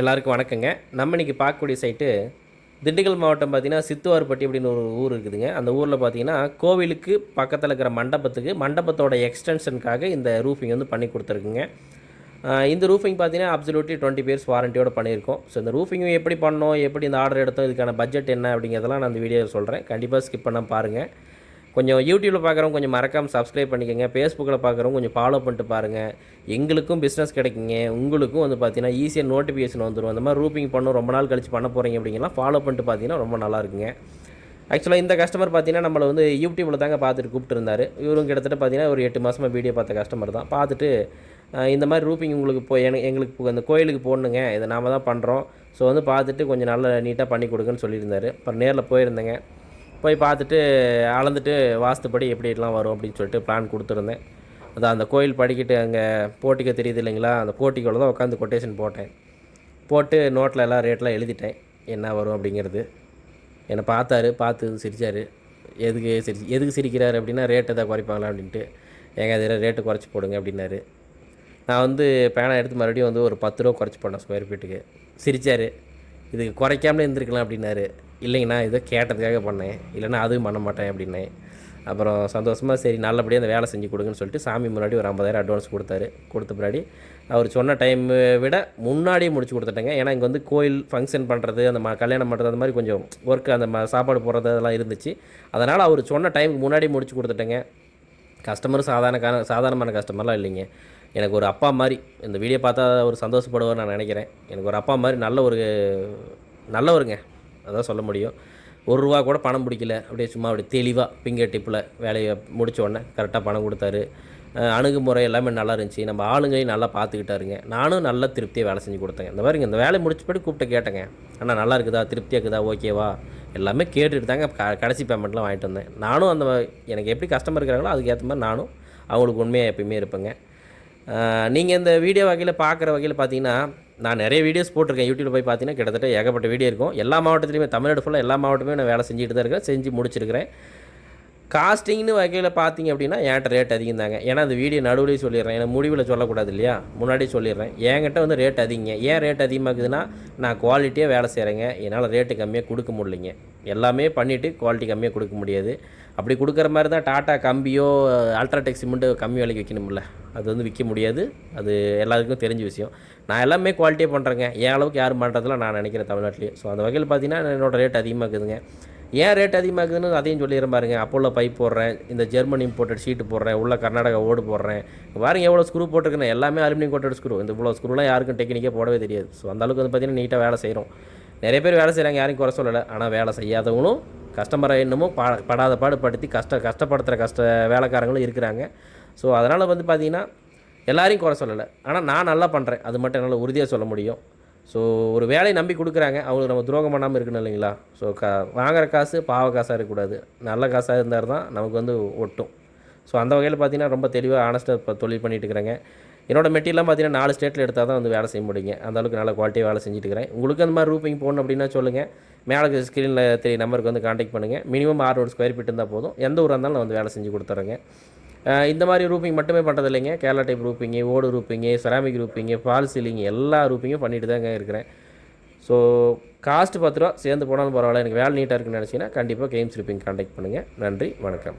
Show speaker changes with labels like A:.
A: எல்லாருக்கும் வணக்கங்க. நம்ம இன்றைக்கி பார்க்கக்கூடிய சைட்டு திண்டுக்கல் மாவட்டம் பார்த்திங்கன்னா சித்துவார்பட்டி அப்படின்னு ஒரு ஊர் இருக்குதுங்க. அந்த ஊரில் பார்த்தீங்கன்னா கோவிலுக்கு பக்கத்தில் இருக்கிற மண்டபத்துக்கு மண்டபத்தோட எக்ஸ்டென்ஷனுக்காக இந்த ரூஃபிங் வந்து பண்ணி கொடுத்துருக்குங்க. இந்த ரூஃபிங் பார்த்தீங்கன்னா அப்சல்யூட்லி டுவெண்ட்டி இயர்ஸ் வாரண்டியோட பண்ணியிருக்கோம். ஸோ இந்த ரூஃபிங் எப்படி பண்ணோம் எப்படி இந்த ஆர்டர் எடுத்தோம் இதுக்கான பட்ஜெட் என்ன அப்படிங்கிறதெல்லாம் நான் அந்த வீடியோவில் சொல்கிறேன் கண்டிப்பாக ஸ்கிப் பண்ண பாருங்கள் கொஞ்சம் யூடியூப்பில் பார்க்குறவங்க கொஞ்சம் மறக்காமல் சப்ஸ்கிரைப் பண்ணிக்கோங்க. ஃபேஸ்புக்கில் பார்க்குறவங்க கொஞ்சம் ஃபாலோ பண்ணிட்டு பாருங்கள் எங்களுக்கும் பிஸ்னஸ் கிடைக்குங்க. உங்களுக்கும் வந்து பார்த்தீங்கன்னா ஈஸியாக நோட்டிஃபிகேஷன் வந்துடும் அந்த மாதிரி ரூப்பிங் பண்ணணும் ரொம்ப நாள் கழிச்சு பண்ண போகிறீங்க அப்படிங்கலாம் ஃபாலோ பண்ணிட்டு பார்த்தீங்கன்னா ரொம்ப நல்லா இருக்குங்க. ஆக்சுவலாக இந்த கஸ்டமர் பார்த்தீங்கன்னா நம்மளை வந்து யூடியூப்பில் தாங்க பார்த்துட்டு கூப்பிட்டுருந்தாரு. இவரும் கிட்டத்தட்ட பார்த்தீங்கன்னா ஒரு எட்டு மாதமாக வீடியோ பார்த்த கஸ்டமர் தான். பார்த்துட்டு இந்த மாதிரி ரூப்பிங் உங்களுக்கு போ எனக்கு எங்களுக்கு அந்த கோயிலுக்கு போடணுங்க. இதை நாம் தான் பண்ணுறோம் ஸோ வந்து பார்த்துட்டு கொஞ்சம் நல்ல நீட்டாக பண்ணி கொடுங்கன்னு சொல்லியிருந்தாரு. அப்புறம் நேரில் போயிருந்தேங்க. போய் பார்த்துட்டு அளந்துட்டு வாஸ்துப்படி எப்படி எல்லாம் வரும் அப்படின்னு சொல்லிட்டு பிளான் கொடுத்துருந்தேன். அதான் அந்த கோயில் படிக்கிட்டு அங்கே போட்டிக்க தெரியுது இல்லைங்களா? அந்த போட்டிக்குள்ள தான் உட்காந்து கொட்டேஷன் போட்டேன். போட்டு நோட்டில் எல்லாம் ரேட்லாம் எழுதிட்டேன். என்ன வரும் அப்படிங்கிறது. என்னை பார்த்தாரு பார்த்து சிரிச்சார். எதுக்கு சிரி எதுக்கு சிரிக்கிறார் அப்படின்னா ரேட்டு எதாவது குறைப்பாங்களா அப்படின்ட்டு. ஏங்க அதில் ரேட்டு குறைச்சி போடுங்க அப்படின்னாரு. நான் வந்து பேனா எடுத்து மறுபடியும் வந்து ஒரு பத்து ரூபா குறைச்சி போட்டேன் ஸ்கொயர் ஃபீட்டுக்கு சிரிச்சார். இதுக்கு குறைக்காமலே இருந்திருக்கலாம் அப்படின்னாரு. இல்லைங்கண்ணா இதை கேட்டதுக்காக பண்ணேன். இல்லைன்னா அதுவும் பண்ண மாட்டேன் அப்படின்னேன். அப்புறம் சந்தோஷமாக சரி நல்லபடியாக அந்த வேலை செஞ்சு கொடுங்கன்னு சொல்லிட்டு சாமி முன்னாடி ஒரு ஐம்பதாயிரம் அட்வான்ஸ் கொடுத்தாரு. கொடுத்த பின்னாடி அவர் சொன்ன டைம் விட முன்னாடியே முடிச்சு கொடுத்துட்டேங்க. ஏன்னா இங்கே வந்து கோயில் ஃபங்க்ஷன் பண்ணுறது அந்த ம கல்யாணம் பண்ணுறது அந்த மாதிரி கொஞ்சம் ஒர்க்கு அந்த சாப்பாடு போடுறது அதெல்லாம் இருந்துச்சு. அதனால் அவர் சொன்ன டைமுக்கு முன்னாடி முடிச்சு கொடுத்துட்டேங்க. கஸ்டமரும் சாதாரண சாதாரணமான கஸ்டமர்லாம் இல்லைங்க. எனக்கு ஒரு அப்பா மாதிரி இந்த வீடியோ பார்த்தா ஒரு சந்தோஷப்படுவார் நான் நினைக்கிறேன். எனக்கு ஒரு அப்பா மாதிரி நல்ல ஒரு நல்லவருங்க. அதான் சொல்ல முடியும். ஒரு ரூபா கூட பணம் பிடிக்கல அப்படியே சும்மா அப்படியே தெளிவாக பிங்கர் டிப்பில் வேலையை முடித்த உடனே கரெக்டாக பணம் கொடுத்தாரு. அணுகுமுறை எல்லாமே நல்லா இருந்துச்சு. நம்ம ஆளுங்களையும் நல்லா பார்த்துக்கிட்டாருங்க. நானும் நல்லா திருப்தியாக வேலை செஞ்சு கொடுத்தேங்க இந்த மாதிரிங்க இந்த வேலையை முடிச்சபடி கூப்பிட்டு கேட்டேங்க. அண்ணா நல்லா இருக்குதா? திருப்தியாக இருக்குதா? ஓகேவா எல்லாமே கேட்டுட்டு தாங்க க கடைசி பேமெண்ட்லாம் வாங்கிட்டு வந்தேன். நானும் அந்த எனக்கு எப்படி கஸ்டமர் இருக்கிறாங்களோ அதுக்கேற்ற மாதிரி நானும் அவங்களுக்கு உண்மையாக எப்பயுமே இருப்பேங்க. நீங்கள் இந்த வீடியோ வகையில் பார்க்குற வகையில் பார்த்தீங்கன்னா நான் நிறைய வீடியோஸ் போட்டிருக்கேன். யூடியூப் போய் பார்த்தீங்கன்னா கிட்டத்தட்ட ஏகப்பட்ட வீடியோ இருக்கும். எல்லா மாவட்டத்துலையுமே தமிழ்நாடு ஃபுல்லாக எல்லா மாவட்டமே நான் வேலை செஞ்சுட்டு தான் இருக்கேன். செஞ்சு முடிச்சிருக்கிறேன். காஸ்டிங்னு வகையில் பார்த்தீங்க அப்படின்னா என்கிட்ட ரேட் அதிகம் தாங்க ஏன்னா அந்த வீடியோ நடுவுலேயே சொல்லிடுறேன். எனக்கு முடிவில் சொல்லக்கூடாது இல்லையா? முன்னாடியே சொல்லிடுறேன். என்கிட்ட வந்து ரேட் அதிகங்க. ஏன் ரேட் அதிகமாகுதுன்னா நான் குவாலிட்டியாக வேலை செய்கிறேங்க என்னால் ரேட்டு கம்மியாக கொடுக்க முடியலைங்க. எல்லாமே பண்ணிவிட்டு குவாலிட்டி கம்மியாக கொடுக்க முடியாது. அப்படி கொடுக்குற மாதிரி தான் டாட்டா கம்பியோ அல்ட்ராடெக் சிமெண்ட்டு கம்மி விலைக்கு விற்கணும்ல. அது வந்து விற்க முடியாது. அது எல்லாருக்கும் தெரிஞ்ச விஷயம். நான் எல்லாமே குவாலிட்டியாக பண்ணுறேங்க என் அளவுக்கு யாரும் பண்ணுறதுல நான் நினைக்கிறேன் தமிழ்நாட்டிலேயே. ஸோ அந்த வகையில் பார்த்தீங்கன்னா என்னோடய ரேட் அதிகமாக இருக்குதுங்க ஏன் ரேட் அதிகமாகுதுன்னு அதையும் சொல்லிடுறேன் பாருங்க. அப்போல்லோ பைப் போடுறேன். இந்த ஜெர்மன் இம்போர்ட்டட் ஷீட்டு போடுறேன். உள்ள கர்நாடகா ஓடு போடுறேன். பாருங்க எவ்வளோ ஸ்க்ரூ போட்டிருக்கேன் எல்லாமே அலுமினியம் கோட்டட் ஸ்க்ரூ இந்த இவ்வளோ ஸ்க்ரூலாம் யாருக்கும் டெக்னிக்கே போடவே தெரியாது. ஸோ அந்த அளவுக்கு வந்து பார்த்தீங்கன்னா நீட்டாக வேலை செய்கிறோம் நிறைய பேர் வேலை செய்கிறாங்க யாரையும் குறை சொல்லலை. ஆனால் வேலை செய்யாதவங்களும் கஸ்டமரை இன்னமும் பா படாத பாடுபடுத்தி கஷ்ட கஷ்டப்படுத்துகிற கஷ்ட வேலைக்காரங்களும் இருக்கிறாங்க. ஸோ அதனால் வந்து பார்த்திங்கன்னா எல்லாரையும் குறை சொல்லலை. ஆனால் நான் நல்லா பண்ணுறேன் அது மட்டும் என்னால் உறுதியாக சொல்ல முடியும். ஸோ ஒரு வேலையை நம்பி கொடுக்குறாங்க அவங்களுக்கு நம்ம துரோகம் பண்ணாமல் இருக்கணும் இல்லைங்களா? ஸோ க வாங்குகிற காசு பாவ காசாக இருக்கக்கூடாது. நல்ல காசாக இருந்தால் தான் நமக்கு வந்து ஒட்டும். ஸோ அந்த வகையில் பார்த்தீங்கன்னா ரொம்ப தெளிவாக ஆனஸ்ட்டாக இப்போ தொழில் பண்ணிகிட்டு இருக்கிறேங்க. என்னோட மெட்டீரியல்லாம் பார்த்தீங்கன்னா நாலு ஸ்டேட்டில் எடுத்தால் தான் வந்து வேலை செய்ய முடியுங்க. அந்த அளவுக்கு நல்ல குவாலிட்டியாக வேலை செஞ்சுட்டு இருக்கிறேன். உங்களுக்கு அந்த மாதிரி ரூப்பிங் போடணும் அப்படின்னா சொல்லுங்கள் மேலே ஸ்க்ரீனில் தெரிய நம்பருக்கு வந்து காண்டாக்ட் பண்ணுங்கள் மினிமம் ஆறு ஸ்கொயர் ஃபீட் இருந்தால் போதும். எந்த ஊராக இருந்தாலும் நான் வந்து வேலை செஞ்சு கொடுத்துட்றேங்க இந்த மாதிரி ரூப்பிங் மட்டுமே பண்ணுறது இல்லைங்க கேரளா டைப் ரூப்பிங்கு ஓடு roofing ceramic roofing false ceiling எல்லா ரூப்பிங்கும் பண்ணிட்டு தாங்க இருக்கிறேன். ஸோ காஸ்ட் பத்து ரூபா சேர்ந்து போனாலும் பரவாயில்ல. எனக்கு வேலை நீட்டாக இருக்குன்னு நினச்சிங்கன்னா கண்டிப்பாக கேம்ஸ் ரூப்பிங் காண்டாக்ட் பண்ணுங்கள் நன்றி வணக்கம்.